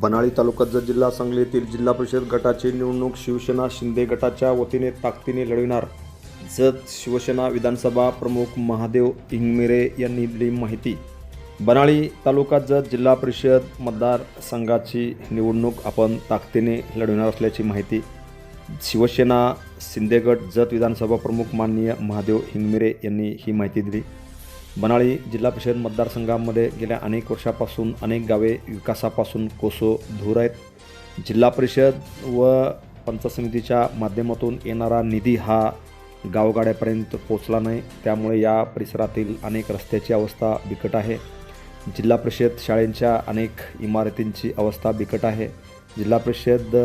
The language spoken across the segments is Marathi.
बनाळी तालुक्यात जर जिल्हा सांगली येथील जिल्हा परिषद गटाची निवडणूक शिवसेना शिंदे गटाच्या वतीने ताकदीने लढविणार. जत शिवसेना विधानसभा प्रमुख महादेव इंगमिरे यांनी दिली माहिती. बनाळी तालुका जत जिल्हा परिषद मतदारसंघाची निवडणूक आपण ताकदीने लढविणार असल्याची माहिती. शिवसेना शिंदेगड जत विधानसभा प्रमुख माननीय महादेव हिंगमिरे यांनी ही माहिती दिली. बनाळी जिल्हा परिषद मतदारसंघामध्ये गेल्या अनेक वर्षापासून अनेक गावे विकासापासून कोसो धूर आहेत. जिल्हा परिषद व पंचायत समितीच्या माध्यमातून येणारा निधी हा गावगाड्यापर्यंत पोचला नाही. त्यामुळे या परिसरातील अनेक रस्त्याची अवस्था बिकट आहे. जिल्हा परिषद शाळेंच्या अनेक इमारतींची अवस्था बिकट आहे. जिल्हा परिषद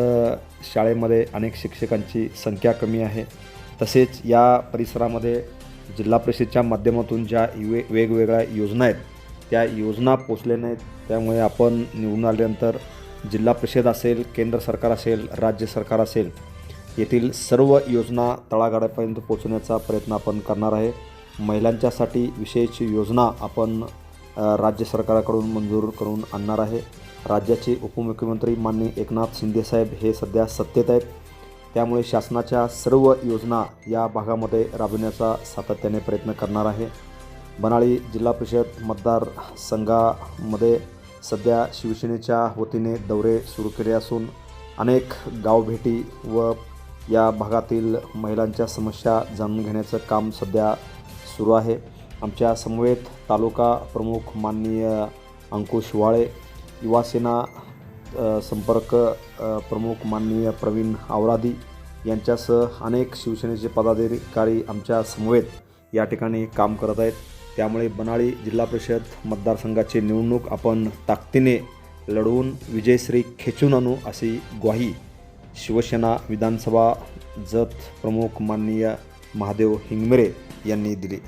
शाळेमध्ये अनेक शिक्षकांची संख्या कमी आहे. तसेच या परिसरामध्ये जिल्हा परिषदच्या माध्यमातून ज्या वे वेगवेगळ्या योजना आहेत त्या योजना पोचल्या नाहीत त्यामुळे आपण निवडून आल्यानंतर जिल्हा परिषद असेल केंद्र सरकार असेल राज्य सरकार असेल येथील सर्व योजना तळागाड्यापर्यंत पोचवण्याचा प्रयत्न आपण करणार आहे. महिलांच्यासाठी विशेष योजना आपण राज्य सरकारकडून मंजूर करून आणणार आहे. राज्याचे उपमुख्यमंत्री माननीय एकनाथ शिंदेसाहेब हे सध्या सत्तेत आहेत. त्यामुळे शासनाच्या सर्व योजना या भागामध्ये राबविण्याचा सातत्याने प्रयत्न करणार आहे. बनाळी जिल्हा परिषद मतदार संघामध्ये सध्या शिवसेनेच्या वतीने दौरे सुरू केले असून अनेक गावभेटी व या भागातील महिलांच्या समस्या जाणून घेण्याचं काम सध्या सुरू आहे. आमच्या समवेत तालुका प्रमुख माननीय अंकुश वाळे युवासेना संपर्क प्रमुख माननीय प्रवीण आवरादी यांच्यासह अनेक शिवसेनेचे पदाधिकारी आमच्या समवेत या ठिकाणी काम करत आहेत. त्यामुळे बनाळी जिल्हा परिषद मतदारसंघाची निवडणूक आपण ताकदीने लढवून विजयश्री खेचून आणू अशी ग्वाही शिवसेना विधानसभा जत प्रमुख माननीय महादेव हिंगमिरे यांनी दिली.